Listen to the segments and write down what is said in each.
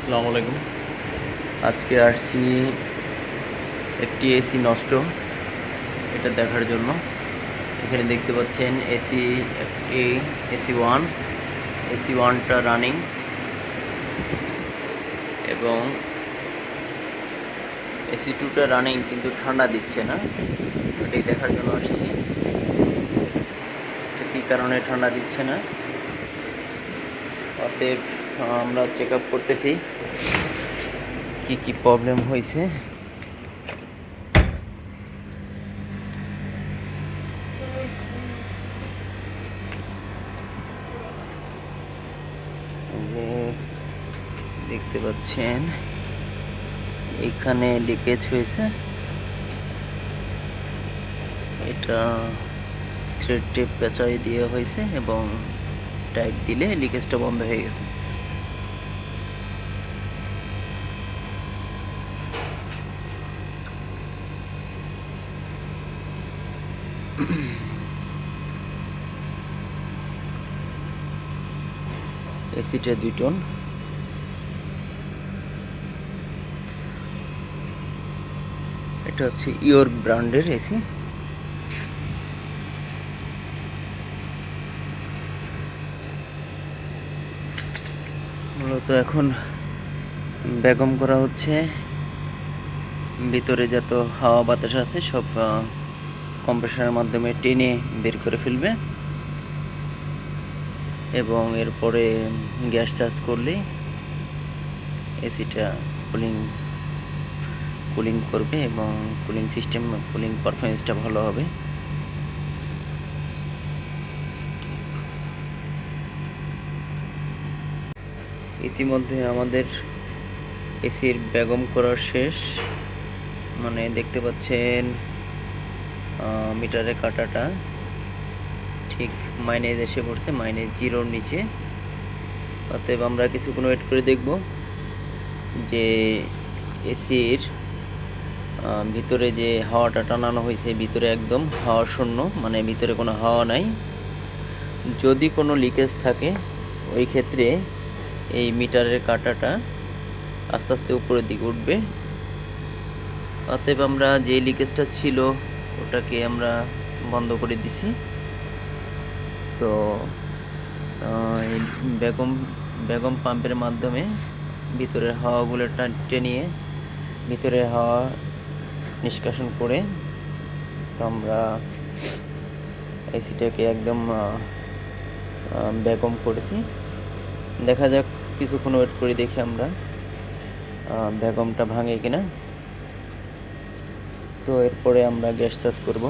আসসালামু আলাইকুম। আজকে আসছি একটি এসি নষ্ট, এটা দেখার জন্য। এখানে দেখতে পাচ্ছেন এসি একটি, এসি ওয়ান। এসি ওয়ানটা রানিং এবং এসি টুটা রানিং কিন্তু ঠান্ডা দিচ্ছে না, এটাই দেখার জন্য আসছি। কী কারণে ঠান্ডা দিচ্ছে না? অতএব আমরা চেক আপ করতেছি। কি কি প্রবলেম হয়েছে দেখতে পাচ্ছেন, এখানে লিকেজ হয়েছে। এটা থ্রেড টেপ পেঁচাই দিয়ে হয়েছে এবং টাইট দিলে লিকেজটা বন্ধ হয়ে গেছে। এসিটা দুই টন। এটা হচ্ছে ইওর ব্র্যান্ডের এসি মূলত এখন বেগম করা হচ্ছে। ভিতরে যত হাওয়া বাতাস আছে, সব কম্প্রেসারের মাধ্যমে টেনে বের করে ফেলবে এবং এরপরে গ্যাস চার্জ করলে এসিটা কুলিং কুলিং করবে এবং কুলিং সিস্টেম, কুলিং পারফরমেন্সটা ভালো হবে। ইতিমধ্যে আমাদের এসির বেগম করার শেষ। মানে দেখতে পাচ্ছেন মিটারে কাটাটা। ঠিক মাইনেজ এসে পড়ছে মাইনেজ জিরোর নিচে। অতএব আমরা কিছুক্ষণ ওয়েট করে দেখব যে এসির ভিতরে যে হাওয়াটা টানানো হয়েছে, ভিতরে একদম হাওয়া শূন্য মানে ভিতরে কোনো হাওয়া নাই। যদি কোনো লিকেজ থাকে, ওই ক্ষেত্রে এই মিটারের কাঁটাটা আস্তে আস্তে উপরের দিকে উঠবে। অতএব আমরা যে লিকেজটা ছিল ওটাকে আমরা বন্ধ করে দিছি। তো এই বেগম বেগম পাম্পের মাধ্যমে ভিতরের হাওয়াগুলো টেনিয়ে ভিতরের হাওয়া নিষ্কাশন করে তো আমরা এসিটাকে একদম বেগম করেছি। দেখা যাক, কিছুক্ষণ ওয়েট করে দেখি আমরা বেগমটা ভাঙে কিনা। তো এরপরে আমরা গ্যাস চার্জ করব।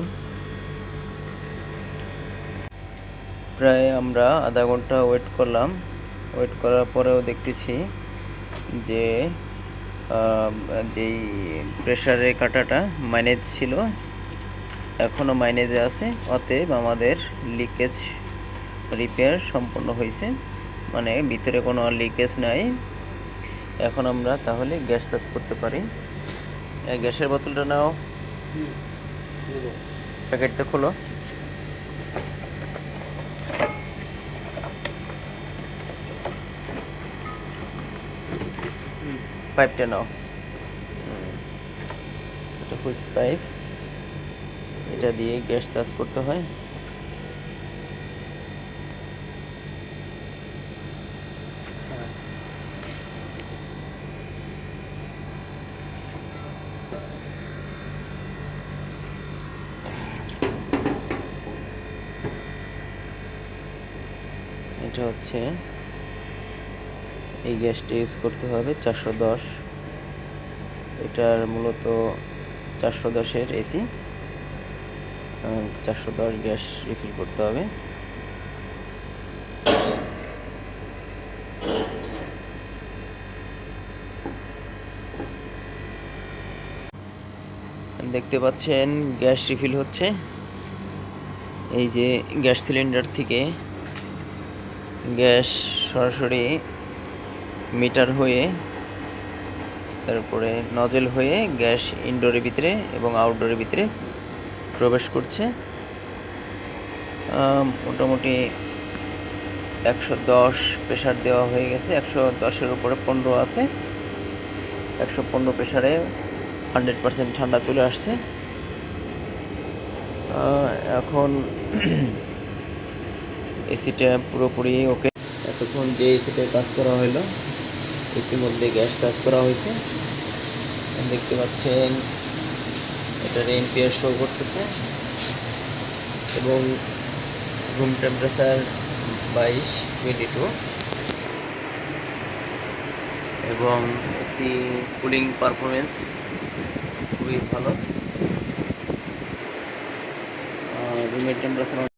প্রায় আমরা আধা ঘণ্টা ওয়েট করলাম। ওয়েট করার পরেও দেখতেছি যে যেই প্রেশারের কাটাটা মাইনেজ ছিল এখনও মাইনেজে আছে। অতএব আমাদের লিকেজ রিপেয়ার সম্পূর্ণ হয়েছে। মানে ভিতরে কোনো লিকেজ নাই। এখন আমরা তাহলে গ্যাস চার্জ করতে পারি। গ্যাসের বোতলটা নাও। প্যাকেটটা খোলো। পাইপটা নাও। এটা হুইস পাইপ। এটা দিয়ে গ্যাস চার্জ করতে হয়। এটা হচ্ছে। এই গ্যাসটি ইউজ করতে হবে, চারশো দশ। এটার মূলত চারশো দশের এসি। চারশো দশ গ্যাস রিফিল করতে হবে। দেখতে পাচ্ছেন, গ্যাস রিফিল হচ্ছে। এই যে গ্যাস সিলিন্ডার থেকে গ্যাস সরাসরি মিটার হয়ে, তারপরে নজেল হয়ে গ্যাস ইনডোরের ভিতরে এবং আউটডোরের ভিতরে প্রবেশ করছে। মোটামুটি একশো দশ প্রেশার দেওয়া হয়ে গেছে। একশো দশের উপরে পনেরো আছে। একশো পনেরো প্রেশারে হান্ড্রেড পার্সেন্ট ঠান্ডা চলে আসছে। এখন এসিটা পুরোপুরি ওকে। এতক্ষণ যে এসিতে কাজ করা হলো ইতিমধ্যে গ্যাস চার্জ করা হয়েছে। দেখতে পাচ্ছেন এটার এমপিআর শো করতেছে। এবং রুম টেম্পারেচার বাইশ টোয়েন্টি টু। এবং এসি কুলিং পারফরমেন্স খুবই ভালো। রুমের টেম্পারেচার